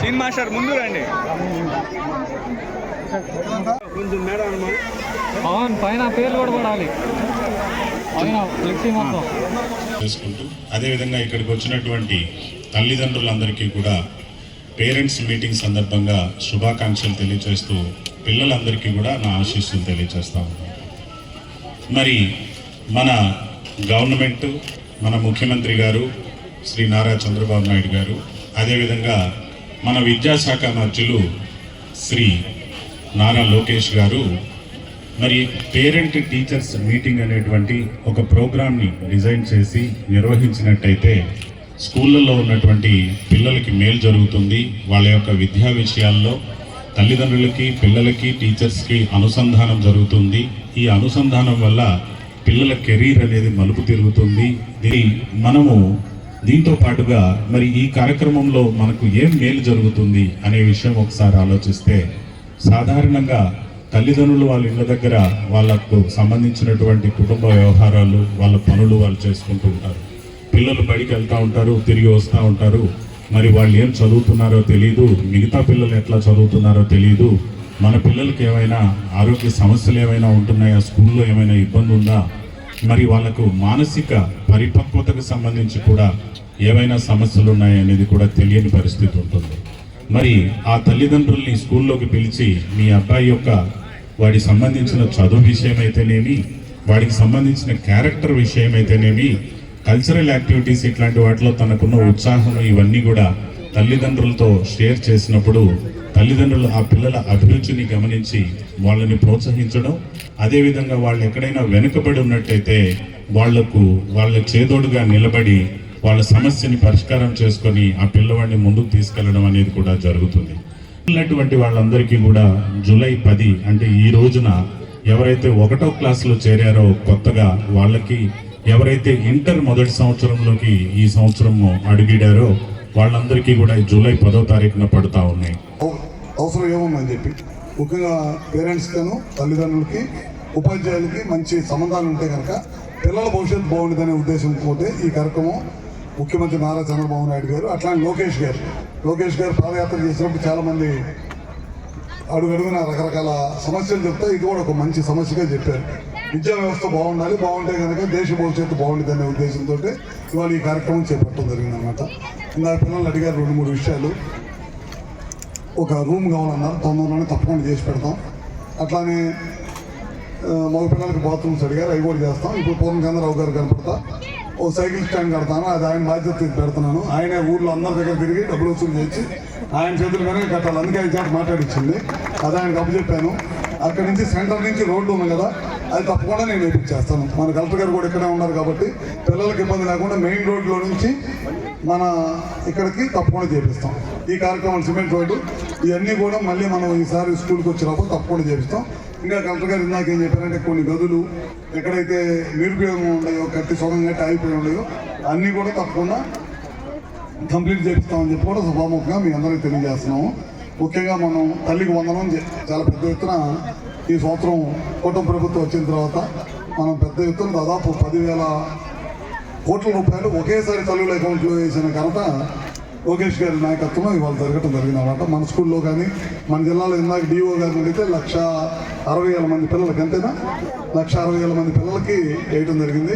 Scene master ముందు రండి. అవును పైన పేర్లు కూడా పడాలి పైన ఫ్లెక్సీ అదేవిధంగా ఇక్కడికి వచ్చినటువంటి తల్లిదండ్రులందరికీ కూడా పేరెంట్స్ మీటింగ్ సందర్భంగా శుభాకాంక్షలు తెలియజేస్తూ పిల్లలందరికీ కూడా నా ఆశీస్సులు తెలియజేస్తా మరి మన గవర్నమెంట్ మన ముఖ్యమంత్రి గారు శ్రీ నారా చంద్రబాబు నాయుడు గారు అదేవిధంగా మన విద్యాశాఖ మంత్రులు శ్రీ నారా లోకేష్ గారు మరి పేరెంట్ టీచర్స్ మీటింగ్ అనేటువంటి ఒక ప్రోగ్రామ్ని డిజైన్ చేసి నిర్వహించినట్టయితే స్కూళ్ళల్లో ఉన్నటువంటి పిల్లలకి మేలు జరుగుతుంది. వాళ్ళ యొక్క విద్యా విషయాల్లో తల్లిదండ్రులకి పిల్లలకి టీచర్స్కి అనుసంధానం జరుగుతుంది. ఈ అనుసంధానం వల్ల పిల్లల కెరీర్ అనేది మలుపు తిరుగుతుంది. దీని మనము దీంతో పాటుగా మరి ఈ కార్యక్రమంలో మనకు ఏం మేలు జరుగుతుంది అనే విషయం ఒకసారి ఆలోచిస్తే సాధారణంగా తల్లిదండ్రులు వాళ్ళ ఇళ్ళ దగ్గర వాళ్ళకు సంబంధించినటువంటి కుటుంబ వ్యవహారాలు వాళ్ళ పనులు వాళ్ళు చేసుకుంటూ ఉంటారు. పిల్లలు బడికి వెళ్తూ ఉంటారు తిరిగి వస్తూ ఉంటారు. మరి వాళ్ళు ఏం చదువుతున్నారో తెలియదు మిగతా పిల్లలు ఎట్లా చదువుతున్నారో తెలియదు మన పిల్లలకి ఏమైనా ఆరోగ్య సమస్యలు ఏమైనా ఉంటున్నాయా? స్కూల్లో ఏమైనా ఇబ్బంది ఉందా? మరి వాళ్ళకు మానసిక పరిపక్వతకు సంబంధించి కూడా ఏమైనా సమస్యలు ఉన్నాయనేది కూడా తెలియని పరిస్థితి ఉంటుంది. మరి ఆ తల్లిదండ్రుల్ని స్కూల్లోకి పిలిచి మీ అబ్బాయి యొక్క వాడికి సంబంధించిన చదువు విషయమైతేనేమి వాడికి సంబంధించిన క్యారెక్టర్ విషయమైతేనేమి కల్చరల్ యాక్టివిటీస్ ఇట్లాంటి వాటిలో తనకున్న ఉత్సాహం ఇవన్నీ కూడా తల్లిదండ్రులతో షేర్ చేసినప్పుడు తల్లిదండ్రులు ఆ పిల్లల అభిరుచిని గమనించి వాళ్ళని ప్రోత్సహించడం అదేవిధంగా వాళ్ళు ఎక్కడైనా వెనుకబడి ఉన్నట్టయితే వాళ్ళకు వాళ్ళ చేదోడుగా నిలబడి వాళ్ళ సమస్యని పరిష్కారం చేసుకొని ఆ పిల్లవాడిని ముందుకు తీసుకెళ్ళడం అనేది కూడా జరుగుతుంది. ఉన్నటువంటి వాళ్ళందరికీ కూడా జూలై పది అంటే ఈ రోజున ఎవరైతే ఒకటో క్లాసులో చేరారో కొత్తగా వాళ్ళకి ఎవరైతే ఇంటర్ మొదటి సంవత్సరంలోకి ఈ సంవత్సరము అడిగిడారో వాళ్ళందరికీ కూడా జూలై పదో తారీఖున పడుతా ఉన్నాయి. అవసరం ఏముందని చెప్పి ముఖ్యంగా పేరెంట్స్కను తల్లిదండ్రులకి ఉపాధ్యాయులకి మంచి సంబంధాలు ఉంటే కనుక పిల్లల భవిష్యత్తు పోవడదనే ఉద్దేశం పోతే ఈ కార్యక్రమం ముఖ్యమంత్రి నారా చంద్రబాబు నాయుడు గారు అట్లానే లోకేష్ గారు. లోకేష్ గారు పాదయాత్ర చేసినప్పుడు చాలామంది అడుగడుగున రకరకాల సమస్యలు చెప్తే ఇది కూడా ఒక మంచి సమస్యగా చెప్పారు. విద్యా వ్యవస్థ బాగుండాలి బాగుంటే కనుక దేశ భవిష్యత్తు బాగుంటుంది అనే ఉద్దేశంతో ఇవాళ ఈ కార్యక్రమం చేపట్టడం జరిగింది అనమాట ఇలా పిల్లలు అడిగారు రెండు మూడు విషయాలు. ఒక రూమ్ కావాలన్నారు తొందరలోనే తప్పకుండా చేసి పెడతాం. అట్లానే మగ పిల్లలకి బాత్రూమ్స్ అడిగారు అవి కూడా చేస్తాం. ఇప్పుడు పూర్ణచంద్రరావు గారు కనపడతా. ఓ సైకిల్ స్టాండ్ కడతాను అది ఆయన బాధ్యత పెడుతున్నాను. ఆయన ఊర్లో అందరి దగ్గర తిరిగి డబ్బులు వసూలు చేసి ఆయన చేతులు కనుక కట్టాలి. అందుకే ఆయన చేత మాట్లాడిచ్చింది. అది ఆయనకు అప్పచెప్పాను. అక్కడి నుంచి సెంటర్ నుంచి రోడ్డు ఉంది కదా అది తప్పకుండా నేను వేపించేస్తాను మన కలెక్టర్ గారు కూడా ఇక్కడే ఉన్నారు కాబట్టి పిల్లలకి ఇబ్బంది లేకుండా మెయిన్ రోడ్లో నుంచి మన ఇక్కడికి తప్పకుండా చేపిస్తాం. ఈ కార్యక్రమం సిమెంట్ రోడ్డు ఇవన్నీ కూడా మళ్ళీ మనం ఈసారి స్కూల్కి వచ్చినప్పుడు తప్పకుండా చేపిస్తాం. ఇంకా కలెక్టర్ గారు ఇందాక ఏం చెప్పారంటే కొన్ని గదులు ఎక్కడైతే నిరుపయోగం ఉన్నాయో కట్టి సొగం కట్టి ఆగిపోయి ఉన్నాయో అన్నీ కూడా తప్పకుండా కంప్లీట్ చేపిస్తామని చెప్పి కూడా సభాముఖంగా మీ అందరికీ తెలియజేస్తున్నాము. ముఖ్యంగా మనం తల్లికి వందనం చాలా పెద్ద ఎత్తున ఈ సంవత్సరం కుటుంబ ప్రభుత్వం వచ్చిన తర్వాత మనం పెద్ద ఎత్తున దాదాపు పదివేల కోట్ల రూపాయలు ఒకేసారి తల్లుల అకౌంట్లో వేసిన ఘనత లోకేష్ గారి నాయకత్వంలో ఇవాళ జరగటం జరిగింది అనమాట మన స్కూల్లో కానీ మన జిల్లాలో ఇందాక డిఓ గారిని అడిగితే లక్ష అరవై వేల మంది పిల్లలకి అంతేనా? లక్ష అరవై వేల మంది పిల్లలకి వేయటం జరిగింది.